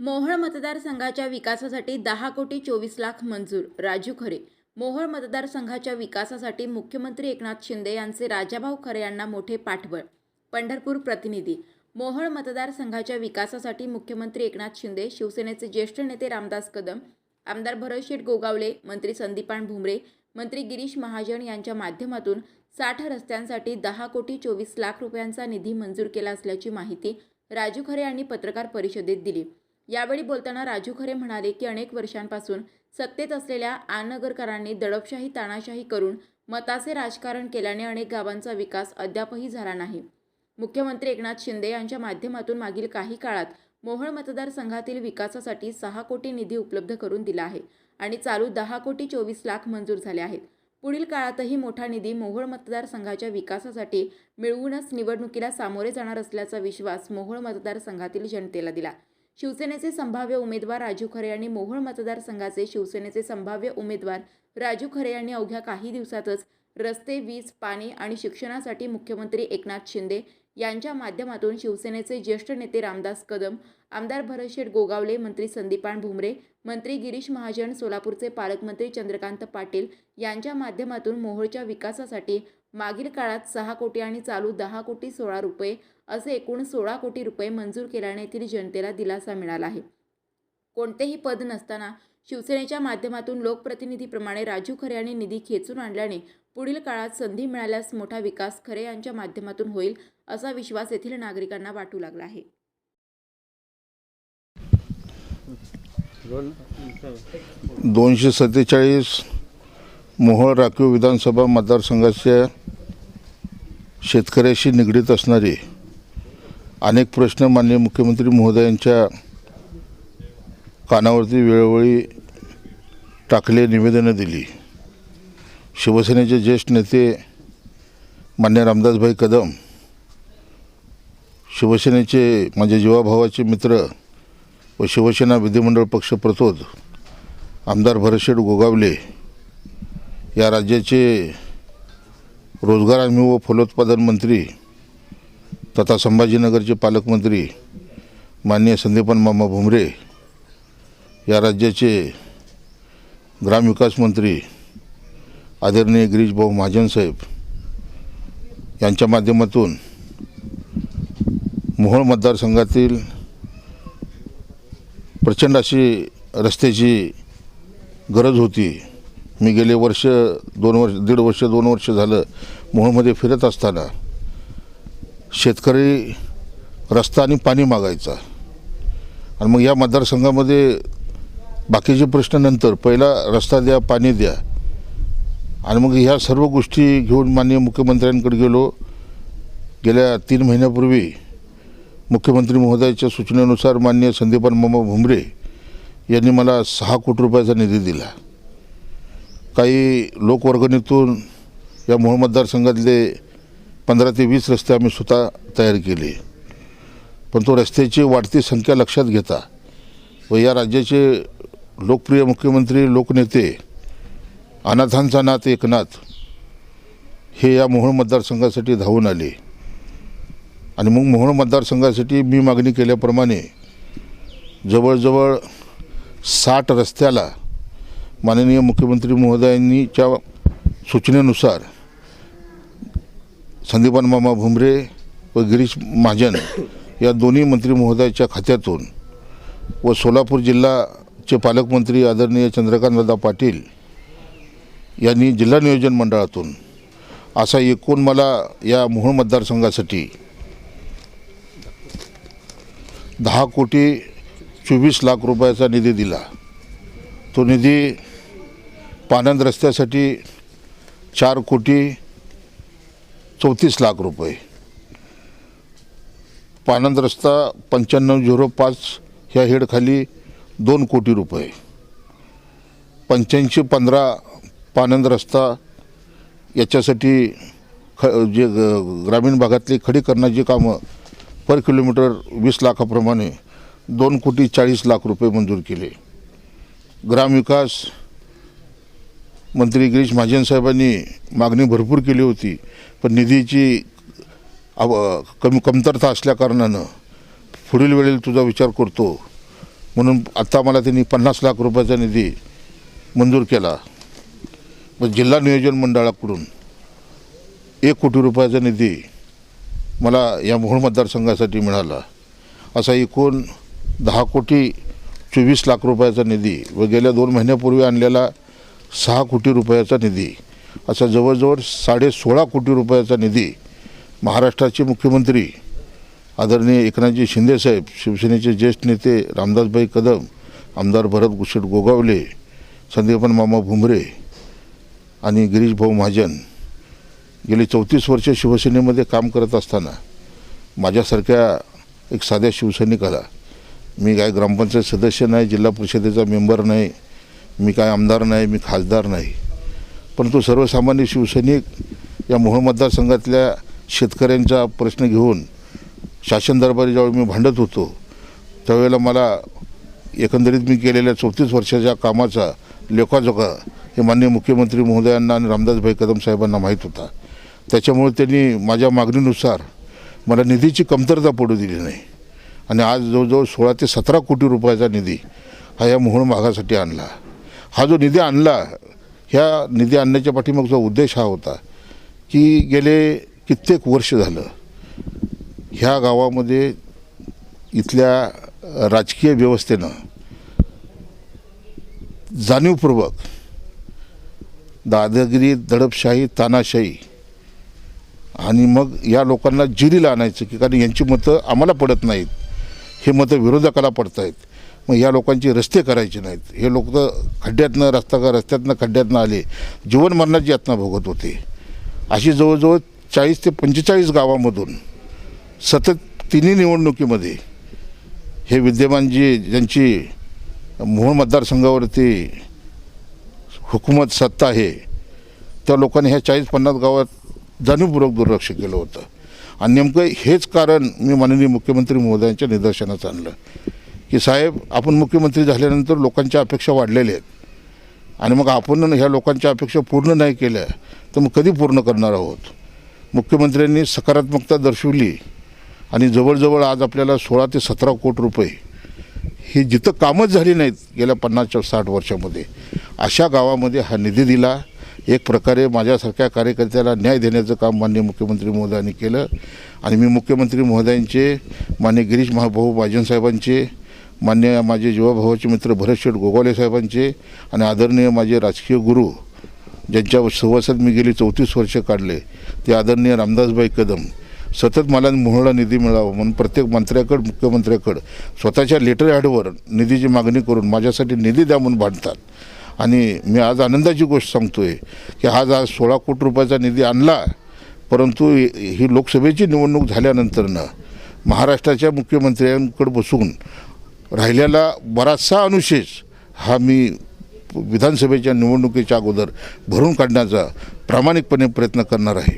मोहोळ मतदारसंघाच्या विकासासाठी दहा कोटी चोवीस लाख मंजूर. राजू खरे. मोहोळ मतदारसंघाच्या विकासासाठी मुख्यमंत्री एकनाथ शिंदे यांचे राजाभाऊ खरे यांना मोठे पाठबळ. पंढरपूर प्रतिनिधी. मोहोळ मतदारसंघाच्या विकासासाठी मुख्यमंत्री एकनाथ शिंदे शिवसेनेचे ज्येष्ठ नेते रामदास कदम आमदार भरतशेठ गोगावले मंत्री संदीपान भुमरे मंत्री गिरीश महाजन यांच्या माध्यमातून साठ रस्त्यांसाठी दहा कोटी चोवीस लाख रुपयांचा निधी मंजूर केला असल्याची माहिती राजू खरे यांनी पत्रकार परिषदेत दिली. यावेळी बोलताना राजू खरे म्हणाले की अनेक वर्षांपासून सत्तेत असलेल्या आनगरकरांनी दडपशाही तानाशाही करून मताचे राजकारण केल्याने अनेक गावांचा विकास अद्यापही झाला नाही. मुख्यमंत्री एकनाथ शिंदे यांच्या माध्यमातून मागील काही काळात मोहोळ मतदारसंघातील विकासासाठी सहा कोटी निधी उपलब्ध करून दिला आहे आणि चालू दहा कोटी चोवीस लाख मंजूर झाले आहेत. पुढील काळातही मोठा निधी मोहोळ मतदारसंघाच्या विकासासाठी मिळवूनच निवडणुकीला सामोरे जाणार असल्याचा विश्वास मोहोळ मतदारसंघातील जनतेला दिला. शिवसेनेचे संभाव्य उमेदवार राजू खरे आणि मोहोळ मतदारसंघाचे शिवसेनेचे संभाव्य उमेदवार राजू खरे यांनी अवघ्या काही दिवसातच रस्ते वीज पाणी आणि शिक्षणासाठी मुख्यमंत्री एकनाथ शिंदे यांच्या माध्यमातून शिवसेनेचे ज्येष्ठ नेते रामदास कदम आमदार भरतशेठ गोगावले मंत्री संदीपान भुमरे मंत्री गिरीश महाजन सोलापूरचे पालकमंत्री चंद्रकांत पाटील यांच्या माध्यमातून मोहोळच्या विकासासाठी मागील काळात सहा कोटी आणि चालू दहा कोटी सोळा रुपये असे एकूण सोळा कोटी रुपये मंजूर केल्याने येथील जनतेला दिलासा मिळाला आहे. कोणतेही पद नसताना शिवसेनेच्या माध्यमातून लोकप्रतिनिधीप्रमाणे राजू खरे यांनी निधी खेचून आणल्याने पुढील काळात संधी मिळाल्यास मोठा विकास खरे यांच्या माध्यमातून होईल असा विश्वास येथील नागरिकांना वाटू लागला आहे. दोनशे सत्तेचाळीस मोहोळ राखीव विधानसभा मतदारसंघाच्या शेतकऱ्याशी निगडीत असणारे अनेक प्रश्न माननीय मुख्यमंत्री महोदयांच्या कानावरती वेळोवेळी टाकले निवेदनं दिली. शिवसेनेचे ज्येष्ठ नेते मान्य रामदासभाई कदम शिवसेनेचे माझे जीवाभावाचे मित्र व शिवसेना विधिमंडळ पक्ष प्रतोद आमदार भरतशेठ गोगावले या राज्याचे रोजगार हमी व फलोत्पादन मंत्री तथा संभाजीनगरचे पालकमंत्री माननीय संदीपन मामा भुमरे या राज्याचे ग्रामविकास मंत्री आदरणीय गिरीश भाऊ महाजन साहेब यांच्या माध्यमातून मोहोळ मतदारसंघातील प्रचंड अशी रस्त्याची गरज होती. मी गेले वर्ष दोन वर्ष दीड वर्ष दोन वर्ष झालं मोहोळमध्ये फिरत असताना शेतकरी रस्ता आणि पाणी मागायचा. आणि मग या मतदारसंघामध्ये बाकीचे प्रश्न नंतर पहिला रस्ता द्या पाणी द्या. आणि मग ह्या सर्व गोष्टी घेऊन माननीय मुख्यमंत्र्यांकडे गेलो. गेल्या तीन महिन्यापूर्वी मुख्यमंत्री महोदयाच्या सूचनेनुसार माननीय संदीपान मामा भुमरे यांनी मला सहा कोटी रुपयाचा निधी दिला. काही लोकवर्गणीतून या मूळ मतदारसंघातले पंधरा ते वीस रस्ते आम्ही स्वतः तयार केले. पण तो रस्त्याची वाढती संख्या लक्षात घेता व या राज्याचे लोकप्रिय मुख्यमंत्री लोकनेते अनाथांचा नाथ एकनाथ हे या मोहोळ मतदारसंघासाठी धावून आले. आणि मग मोहोळ मतदारसंघासाठी मी मागणी केल्याप्रमाणे जवळजवळ साठ रस्त्याला माननीय मुख्यमंत्री महोदयांनीच्या सूचनेनुसार संदीपान मामा भुमरे व गिरीश महाजन या दोन्ही मंत्री महोदयाच्या खात्यातून व सोलापूर जिल्हाचे पालकमंत्री आदरणीय चंद्रकांतदादा पाटील यांनी जिल्हा नियोजन मंडळातून असा एकूण मला या मोहोळ मतदारसंघासाठी दहा कोटी चोवीस लाख रुपयाचा निधी दिला. तो निधी पानंद रस्त्यासाठी चार कोटी चौतीस लाख रुपये. पानंद रस्ता पंच्याण्णव झिरो पाच ह्या हेडखाली दोन कोटी रुपये. पंच्याऐंशी पंधरा पानंद रस्ता याच्यासाठी ख जे ग- ग्रामीण भागातली खडीकरणाची कामं पर किलोमीटर वीस लाखाप्रमाणे दोन कोटी चाळीस लाख रुपये मंजूर केले. ग्रामविकास मंत्री गिरीश महाजन साहेबांनी मागणी भरपूर केली होती पण निधीची अव कमी कमतरता असल्याकारणानं पुढील वेळेला तुझा विचार करतो. म्हणून आत्ता मला त्यांनी पन्नास लाख रुपयाचा निधी मंजूर केला. व जिल्हा नियोजन मंडळाकडून एक कोटी रुपयाचा निधी मला या मोहोळ मतदारसंघासाठी मिळाला. असा एकूण दहा कोटी चोवीस लाख रुपयाचा निधी व गेल्या दोन महिन्यापूर्वी आणलेला सहा कोटी रुपयाचा निधी. असा जवळजवळ साडे सोळा कोटी रुपयाचा निधी महाराष्ट्राचे मुख्यमंत्री आदरणीय एकनाथजी शिंदेसाहेब शिवसेनेचे ज्येष्ठ नेते रामदासभाई कदम आमदार भरत गुशेट गोगावले संदीपन मामा भुमरे आणि गिरीश भाऊ महाजन गेली चौतीस वर्ष शिवसेनेमध्ये काम करत असताना माझ्यासारख्या एक साध्या शिवसैनिकाला मी काय ग्रामपंचायत सदस्य नाही जिल्हा परिषदेचा मेंबर नाही मी काय आमदार नाही मी खासदार नाही. परंतु सर्वसामान्य शिवसैनिक या मोहोळ मतदारसंघातल्या शेतकऱ्यांचा प्रश्न घेऊन शासन दरबारी ज्यावेळी मी भांडत होतो त्यावेळेला मला एकंदरीत मी केलेल्या चौतीस वर्षाच्या कामाचा लेखाजोखा हे माननीय मुख्यमंत्री महोदयांना आणि रामदासभाई कदम साहेबांना माहीत होता. त्याच्यामुळे त्यांनी माझ्या मागणीनुसार मला निधीची कमतरता पडू दिली नाही. आणि आज जवळजवळ सोळा ते सतरा कोटी रुपयाचा निधी हा या मोहोळ भागासाठी आणला. हा जो निधी आणला ह्या निधी आणण्याच्या पाठीमागचा उद्देश हा होता की गेले कित्येक वर्ष झालं ह्या गावामध्ये इथल्या राजकीय व्यवस्थेनं जाणीवपूर्वक दादागिरी दडपशाही तानाशाही आणि मग या लोकांना जिरीला आणायचं की कारण यांची मतं आम्हाला पडत नाहीत हे मतं विरोधकाला पडत आहेत मग या लोकांचे रस्ते करायचे नाहीत. हे लोक तर खड्ड्यातनं रस्ता का रस्त्यातनं खड्ड्यातनं आले. जीवन मरणाची यातना भोगत होते. अशी जवळजवळ चाळीस ते पंचेचाळीस गावामधून सतत तिन्ही निवडणुकीमध्ये हे विद्यमान जी ज्यांची मोहोळ मतदारसंघावरती हुकूमत सत्ता आहे त्या लोकांनी ह्या चाळीस पन्नास गावात जाणीवपूर्वक दुर्लक्ष केलं होतं. आणि नेमकं हेच कारण मी माननीय मुख्यमंत्री महोदयांच्या निदर्शनास आणलं. की साहेब आपण मुख्यमंत्री झाल्यानंतर लोकांच्या अपेक्षा वाढलेल्या आहेत. आणि मग आपण ह्या लोकांच्या अपेक्षा पूर्ण नाही केल्या तर मग कधी पूर्ण करणार आहोत? मुख्यमंत्र्यांनी सकारात्मकता दर्शवली आणि जवळजवळ आज आपल्याला सोळा ते सतरा कोटी रुपये ही जिथं कामच झाली नाहीत गेल्या पन्नासच्या साठ वर्षामध्ये अशा गावामध्ये हा निधी दिला. एक प्रकारे माझ्यासारख्या कार्यकर्त्याला न्याय देण्याचं काम माननीय मुख्यमंत्री महोदयांनी केलं. आणि मी मुख्यमंत्री महोदयांचे मान्य गिरीश महाभाऊ बाजनसाहेबांचे मान्य माझे जीवाभावाचे मित्र भरत शेठ गोगावले साहेबांचे आणि आदरणीय माझे राजकीय गुरु ज्यांच्या सहवासात मी गेली चौतीस वर्ष काढले ते आदरणीय रामदासबाई कदम. सतत मला मोहळा निधी मिळावा म्हणून प्रत्येक मंत्र्याकडं मुख्यमंत्र्याकडं स्वतःच्या लेटर हॅडवर निधीची मागणी करून माझ्यासाठी निधी द्या म्हणून भांडतात. आणि मी आज आनंदाची गोष्ट सांगतो आहे की आज आज सोळा कोटी रुपयाचा निधी आणला परंतु ही ही लोकसभेची निवडणूक झाल्यानंतरनं महाराष्ट्राच्या मुख्यमंत्र्यांकडे बसून राहिलेला बराचसा अनुशेष हा मी विधानसभेच्या निवडणुकीच्या अगोदर भरून काढण्याचा प्रामाणिकपणे प्रयत्न करणार आहे.